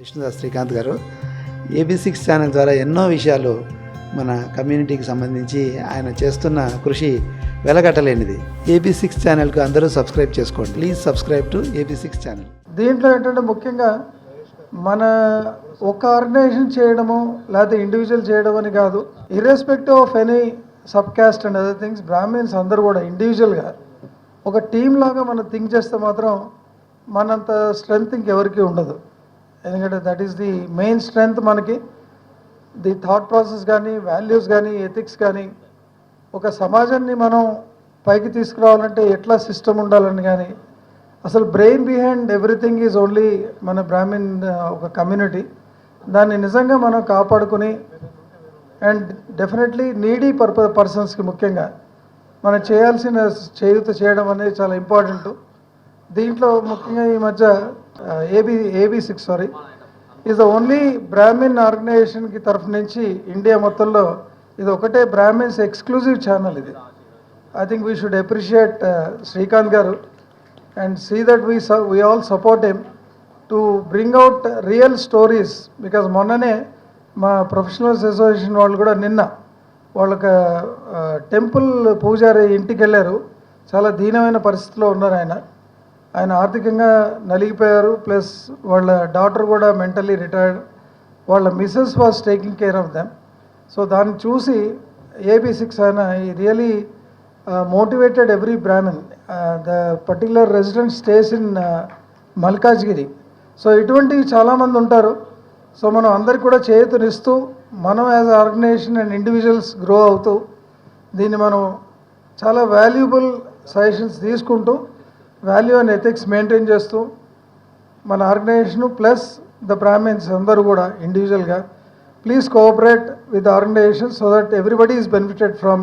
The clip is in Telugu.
విష్ణుదాస్ శ్రీకాంత్ గారు. ఏబీ సిక్స్ ఛానల్ ద్వారా ఎన్నో విషయాలు మన కమ్యూనిటీకి సంబంధించి ఆయన చేస్తున్న కృషి వెలగట్టలేనిది. ఏబీ సిక్స్ ఛానల్కు అందరూ సబ్స్క్రైబ్ చేసుకోండి. Please subscribe to AB six channel. దీంట్లో ఏంటంటే ముఖ్యంగా మన ఒక ఆర్గనైజేషన్ చేయడము లేకపోతే ఇండివిజువల్ చేయడం అని కాదు irrespective of any sub caste and other things Brahmins అందరూ కూడా ఇండివిజువల్గా ఒక టీం లాగా మనం థింక్ చేస్తే మాత్రం మనంత స్ట్రెంగ్త్ ఇంకెవరికి ఉండదు. ఎందుకంటే that is the main strength మనకి. ది థాట్ ప్రాసెస్ కానీ వాల్యూస్ కానీ ఎథిక్స్ కానీ ఒక సమాజాన్ని మనం పైకి తీసుకురావాలంటే ఎట్లా సిస్టమ్ ఉండాలని కానీ అసలు brain behind everything is only మన బ్రాహ్మిన్ uh, ఒక కమ్యూనిటీ దాన్ని నిజంగా మనం కాపాడుకుని అండ్ డెఫినెట్లీ నీడీ పర్ప పర్సన్స్కి ముఖ్యంగా మనం చేయాల్సిన చేయూత చేయడం అనేది చాలా ఇంపార్టెంట్ దీంట్లో ముఖ్యంగా ఈ మధ్య AB AB six sorry is the only Brahmin ఆర్గనైజేషన్కి తరఫు నుంచి ఇండియా మొత్తంలో ఇది ఒకటే బ్రాహ్మిన్స్ ఎక్స్క్లూజివ్ ఛానల్ ఇది. I think we should appreciate Srikanth గారు and see that we we all support him to bring out real stories because మొన్ననే మా ప్రొఫెషనల్స్ అసోసియేషన్ వాళ్ళు కూడా నిన్న వాళ్ళకి టెంపుల్ పూజారి ఇంటికి వెళ్ళారు. చాలా దీనమైన పరిస్థితిలో ఉన్నారు ఆయన. ఆయన ఆర్థికంగా నలిగిపోయారు. ప్లస్ వాళ్ళ డాటర్ కూడా మెంటలీ రిటైర్డ్. వాళ్ళ missus was taking care of them. So దాన్ని చూసి ఏబీ సిక్స్ ఆయన ఈ really motivated every Brahman. The particular resident stays in Malkajgiri. So ఇటువంటివి చాలామంది ఉంటారు. సో మనం అందరికి కూడా చేతునిస్తూ మనం as organisation and individuals grow అవుతూ దీన్ని మనం చాలా వాల్యుబుల్ సజెషన్స్ తీసుకుంటూ వాల్యూ అండ్ ఎథిక్స్ మెయింటైన్ చేస్తూ మన ఆర్గనైజేషన్ ప్లస్ ద బ్రాహ్మిన్స్ అందరూ కూడా ఇండివిజువల్గా please cooperate with organisation so that everybody is benefited from